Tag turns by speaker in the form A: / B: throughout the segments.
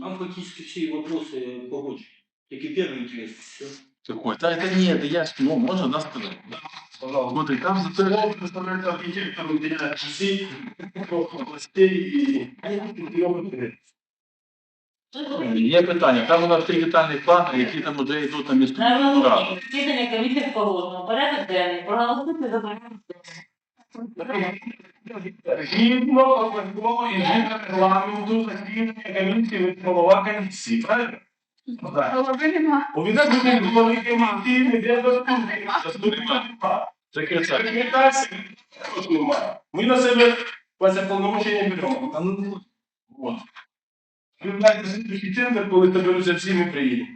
A: Там фактически все вопросы погоджены. Только первый интерес. Все.
B: Такой, да это нет, это я ж, ну, можно, да, сказать?
C: Пожалуйста.
B: Смотри, там за це...
C: Слово представляет архитектор выделяет часы, трех областей и приемы
B: Є питання. Там у нас три детальні плани, які там вже йдуть на місто.
D: На
B: Раду.
D: вимогу засідання комісії погоджено. Порядок денний. Проголосуйте за порядок денний.
C: Згідно протоколу і згідно регламенту засідання комісії від голова комісії, правильно? Ну.
E: Голови нема.
C: У відсутності голови комісії не де заступник. Заступника.
B: Секретар.
C: Секретар немає. Ми на себе Вася повномочення беремо. Та ну, от. Ви знаєте, слідчий центр, коли зберуться всі, ми приїдемо.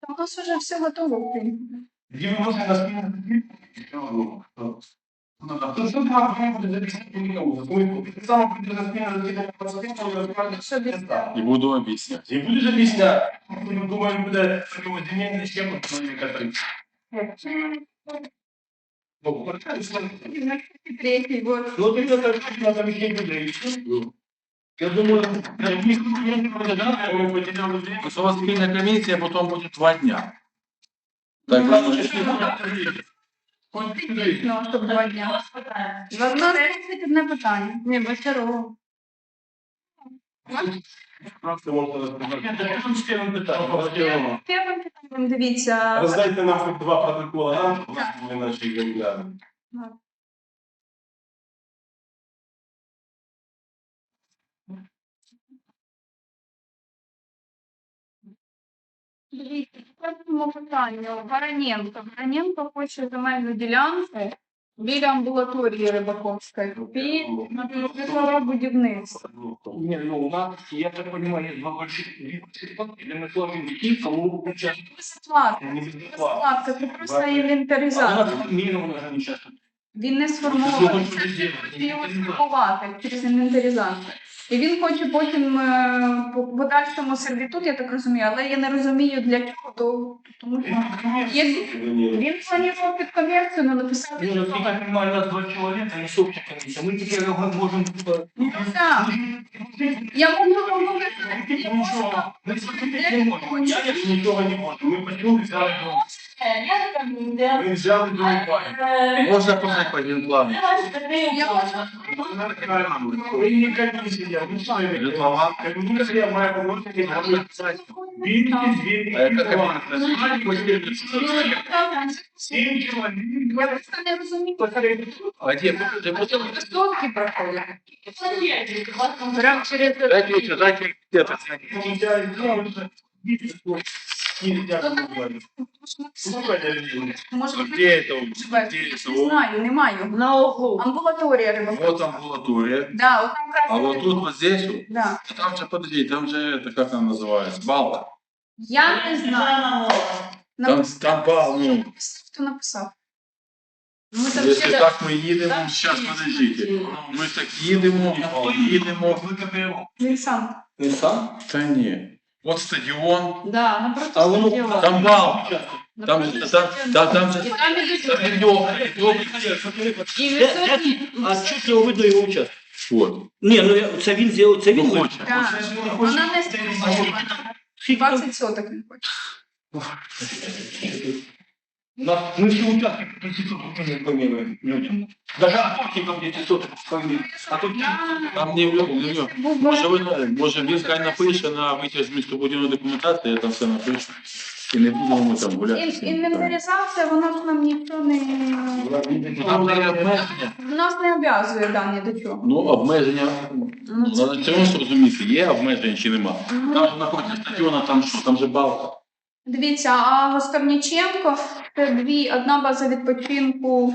E: Та у нас вже все готово,
C: можете на спільну Ну, засідання по спільному розказати,
E: Що без
C: так.
B: І буду об'ясняти.
C: І будеш об'ясняти. Я думаю, буде такого земельний ще чоловіка три. Ну,
E: Третій, вот.
C: Ну, ти так на там ще буде. і все. Я думаю, я міг не продати, ми поділяли время.
B: Ось у вас спільна комісія, потім буде два дня. Так,
E: Ну, щоб два дня. нас 31 питання. Ні, Бочарова.
C: Просто можна вам.
E: Первим питанням, дивіться.
C: Роздайте нам хоч два протоколи, нам, щоб у нас були наші екземпляри.
E: Дивіться, першому питанню. Вороненко. Вороненко хоче земельну ділянку біля амбулаторії Рибаковської. І житлове будівництво.
A: Не, ну у нас, я так понимаю, есть два больших вида, где мы сложим детей, кому участвовать.
E: Безплатно.
C: Не
E: Безплатно. Це просто
A: А у
E: інвентаризація.
A: нас минимум даже не участвует.
E: Він не сформований. Це ж потрібно його сформувати через інвентаризацію. І він хоче потім е, по подальшому сервітут, я так розумію, але я не розумію для чого, то, тому що є, він планував під комерцію але написати.
A: Ну, у нас два человека, не общая комиссия. Мы теперь можем... типа,
E: Ну, так. Я можу говорити, я можу
C: Ми зробити не можемо. Я нічого не можу. Ми почули, взяли
D: Е, комісія.
C: Ми взяли другу пані.
D: Е,
B: Можна
D: давайте закриємо.
E: Я можу
C: Ви не комісія, ви що ви?
B: Житлова.
C: Комісія має положити на більшість від
B: А яка комісія?
C: Сім чоловік.
E: Я просто не розумію.
B: А де? Покажи, покажи.
E: Сотки проходять. Прямо через
B: Дайте лучше, дайте где-то.
E: Може,
B: Где это?
E: живе.
B: Где
E: Не
B: это?
E: знаю, немає.
D: на углу.
E: Амбулаторія Рибаковська.
B: Вот амбулатория.
E: Да, от там
B: А вот тут вот здесь вот.
E: Да.
B: А Там же, подожди, там же, это как она называется? Балка.
E: Я не знаю.
B: Там,
E: Написав.
B: там бал, ну,
E: Хто написав? Ми там
B: якщо
E: ще
B: так ми їдемо,
D: Там
B: зараз
D: всі
B: подождіть.
D: всі.
B: Ми так їдемо, їдемо.
E: він сам.
A: Не сам?
B: Та ні. От стадион.
E: Да, напроти
A: А воно
B: там бал. Там, там, там, там же...
E: Там.
A: А що це ви до його участок?
B: Вот.
A: Ні, ну я- це він зробив, це
B: Ну,
A: він
B: хоче.
E: Да. Вона не стадіонна. 20 соток не хоче.
A: На- Мы все участки по 10 соток не помилуем людям. Даже охотникам 10 соток помилуем. А тут
B: Там не влюб, не влюб.
E: Був би-
B: Може, ви, може він хай напише на витяг з містобудівної документації, я там все напишу. І не будемо ми там гуляти.
E: Ін- Інвентаризація, вона ж нам ніхто не...
B: Ну, Там не обмеження.
E: Нас не обов'язує дані до чого.
B: Ну, обмеження,
E: Ну,
B: ну,
E: це-
B: треба цьому зрозуміти, є обмеження чи нема.
E: Мгм.
B: Там же знаходиться стадіона, там що, там же балка.
E: Дивіться, а Госторніченко це дві, одна база відпочинку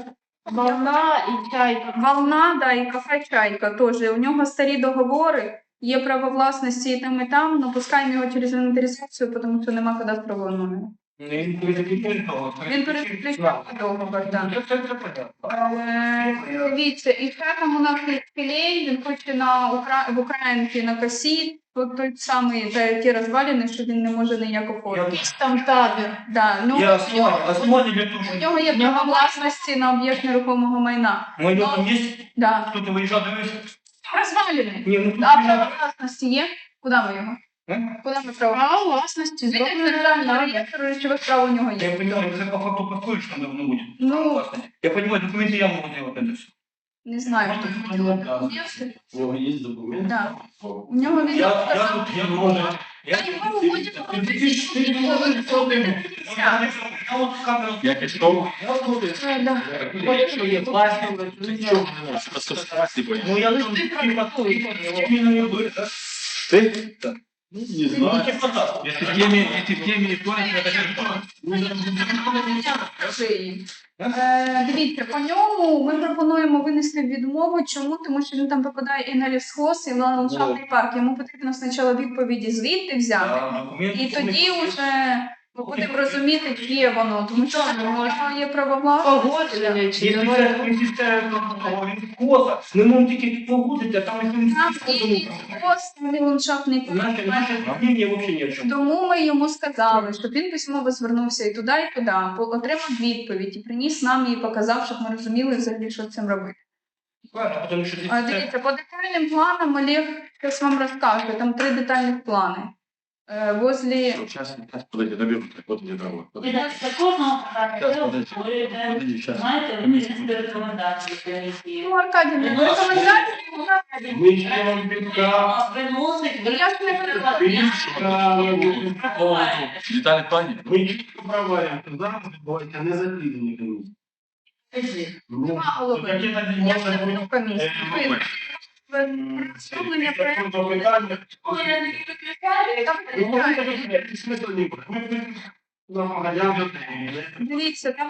D: Волна і чайка.
E: Волна, да, і кафе Чайка теж. У нього старі договори, є право власності і там, і там, але пускаємо його через інвентаризацію, тому що нема кадастрового номера. Він переключав договор, так. Е, Дивіться, і ще там у нас є філей, він хоче на Укра... в Українці на косі, от той самий та, ті розвалини, що він не може ніяк оформити.
D: Якийсь там табір.
E: Да, ну,
A: Я
E: у нього-
A: для того,
E: у нього є право власності на об'єкт нерухомого майна.
A: Мы там есть,
E: Да.
A: кто-то выезжал, дивись.
E: Розвалини.
A: Не, ну тут
E: А право власності є? Куди ми його?
A: Е?
E: Куди ми право?
F: Право власності
E: Зроблений
F: зроблено
E: державний реєстр речових прав у нього
A: Я
E: є.
A: понимаю, это по факту подходит, что должно быть.
E: Ну,
A: Я понимаю, документы я могу делать это все.
E: не знаю.
C: У нього є документи.
E: Да. У нього він
A: Я, я
E: сказав,
A: тут, я може. Я
E: А його роботі
A: Ти- ти- ти- ти не можеш цього типу. Я от камеру.
B: Я пішов.
A: Я от
E: «Е, да.
A: що є пластик,
B: Ти чого? Просто страсти боїшся.
A: Ну я не іменно не буду.
B: Ти?
A: Так.
C: Не
A: Ну,
C: знаю.
A: типа так.
B: Якщо в теме, если в темі історії, то
E: Шиї. Е, дивіться, по ньому ми пропонуємо винести відмову. Чому? Тому що він там попадає і на лісхоз, і на ландшафтний парк. Йому потрібно спочатку відповіді звідти взяти. І тоді вже ми будемо розуміти, чиє воно, тому що воно є правовласне.
F: погодження чи
A: Якщо це він коса, ми можемо тільки погодити, а там
E: Там і лісхоз, і ландшафтний
A: вообще ни о чем.
E: Тому ми йому сказали, щоб він письмово звернувся і туди, і туди, отримав відповідь і приніс нам і показав, щоб ми розуміли взагалі, що з цим робити. Дивіться, по детальним планам Олег зараз вам розкаже. Там три детальних плани. Е, возле
B: Сейчас, сейчас, подожди, доберу. Вот мне дорога.
D: І
B: Подожди.
D: так, за кожного питання
B: Щас,
D: ви
B: подожди. сейчас.
D: комісії.
E: ну, Аркадій, рекомендації.
C: Ми ще підка.
D: Виносить,
E: Я ж не перебуваю.
B: Детальний плані?
C: Ми чітко проваємо. Зараз відбувається не засідання комісії. Ну,
E: Нема голови. Я
C: можна
E: не
C: буде
E: веду проекту.
C: Питання.
D: Коли я не відповідаю,
E: Там
C: громадян.
E: Дивіться, там